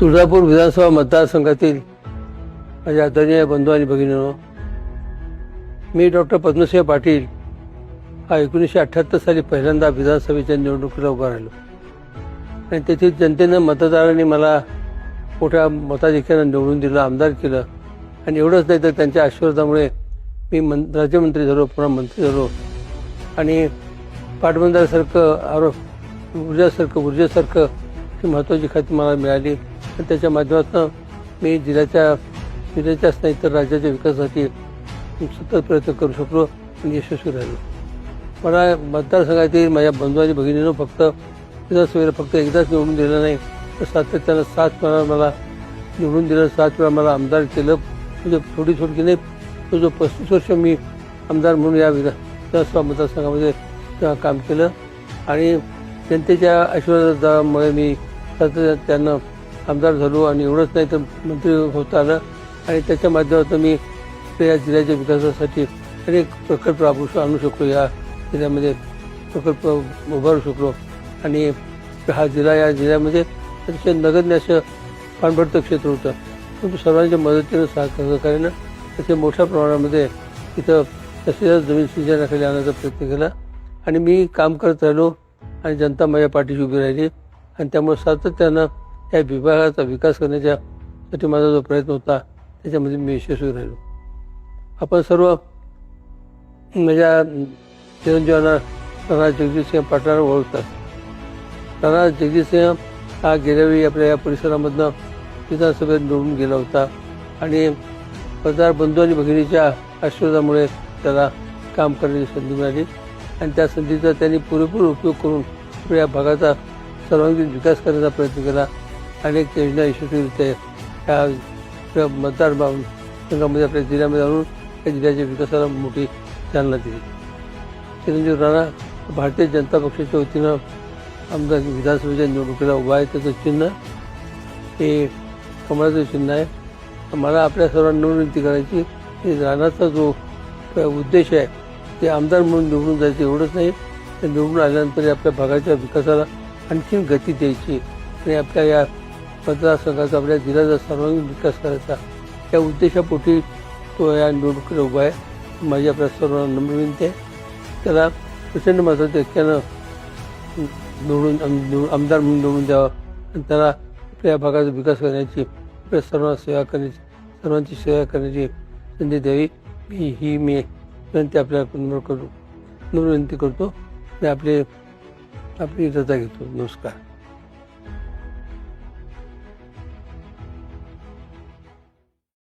तुळजापूर विधानसभा मतदारसंघातील माझ्या आदरणीय बंधू आणि भगिनीनो मी डॉक्टर पद्मसिंह पाटील हा एकोणीसशे अठ्ठ्याहत्तर साली पहिल्यांदा विधानसभेच्या निवडणुकीला उभा राहिलो. आणि तेथील जनतेनं मतदारांनी मला मोठ्या मताधिक्यानं निवडून दिलं आमदार केलं. आणि एवढंच नाही तर त्यांच्या आशीर्वादामुळे मी मं राज्यमंत्री झालो पुन्हा मंत्री झालो. आणि पाटबंधारसारखं आरोप ऊर्जासारखं ऊर्जेसारखं ही महत्त्वाची खाती मला मिळाली. त्याच्या माध्यमातून मी जिल्ह्याच्या जिल्ह्याच्याच नाही तर राज्याच्या विकासासाठी सतत प्रयत्न करू शकलो आणि यशस्वी राहिलो. मला मतदारसंघातील माझ्या बंधू आणि भगिनीनं फक्त विधानसभेला फक्त एकदाच निवडून दिलं नाही तर सातत्यानं सात वेळा मला निवडून दिलं सात वेळा मला आमदार केलं. म्हणजे थोडी थोडकी नाही तो जो पस्तीस वर्ष मी आमदार म्हणून या विधा विधानसभा मतदारसंघामध्ये काम केलं. आणि जनतेच्या आशीर्वादामुळे मी सातत्यानं आमदार झालो आणि एवढंच नाही तर मंत्री होत आलं. आणि त्याच्या माध्यमातून मी या जिल्ह्याच्या विकासासाठी अनेक प्रकल्प राबवू आणू शकलो. या जिल्ह्यामध्ये प्रकल्प उभारू शकलो. आणि हा जिल्हा या जिल्ह्यामध्ये अतिशय नगण्य असं पाणभरतं क्षेत्र होतं. परंतु सर्वांच्या मदतीनं सहकार्यानं त्याचे मोठ्या प्रमाणामध्ये इथं तसेच जमीन सिंचनाखाली आणण्याचा प्रयत्न केला. आणि मी काम करत राहिलो आणि जनता माझ्या पाठीशी उभी राहिली. आणि त्यामुळे सातत्यानं या विभागाचा विकास करण्याच्यासाठी माझा जो प्रयत्न होता त्याच्यामध्ये मी यशस्वी राहिलो. आपण सर्व माझ्या चिरंजीवांना राणा जगजितसिंह पाटलांना ओळखतात राणा जगजितसिंह हा गेल्यावेळी आपल्या या परिसरामधनं विधानसभेत निवडून गेला होता आणि पदार बंधू आणि भगिनीच्या आशीर्वादामुळे त्याला काम करण्याची संधी मिळाली आणि त्या संधीचा त्यांनी पुरेपूर उपयोग करून आपल्या या भागाचा सर्वांगीण विकास करण्याचा प्रयत्न केला. अनेक योजना यशस्वी या या मतदार संघामध्ये आपल्या जिल्ह्यामध्ये आणून या जिल्ह्याच्या विकासाला मोठी चालना दिली चिरंजीव राणा भारतीय जनता पक्षाच्या वतीनं आमदार विधानसभेच्या निवडणुकीला उभा आहे त्याचं चिन्ह हे कमळाचं चिन्ह आहे मला आपल्या सर्वांना विनंती करायची की राणाचा जो उद्देश आहे ते आमदार म्हणून निवडून जायचं एवढंच नाही तर निवडून आल्यानंतर आपल्या भागाच्या विकासाला आणखीन गती द्यायची आणि आपल्या या मतदारसंघाचा आपल्या जिल्ह्याचा सर्वांगीण विकास करायचा. त्या उद्देशापोटी तो या निवडणुकीला उभा आहे. माझी आपल्या सर्वांना नम्र विनंती आहे. त्याला प्रचंड मताच्या ऐक्यानं निवडून निवड- आमदार म्हणून निवडून द्यावं. आणि त्याला आपल्या भागाचा विकास करण्याची आपल्या सर्वांना सेवा करण्याची सर्वांची सेवा करण्याची संधी द्यावी. मी ही मी विनंती आपल्या नम्र करू नम्र विनंती करतो. आणि आपले आपली रजा घेतो. नमस्कार.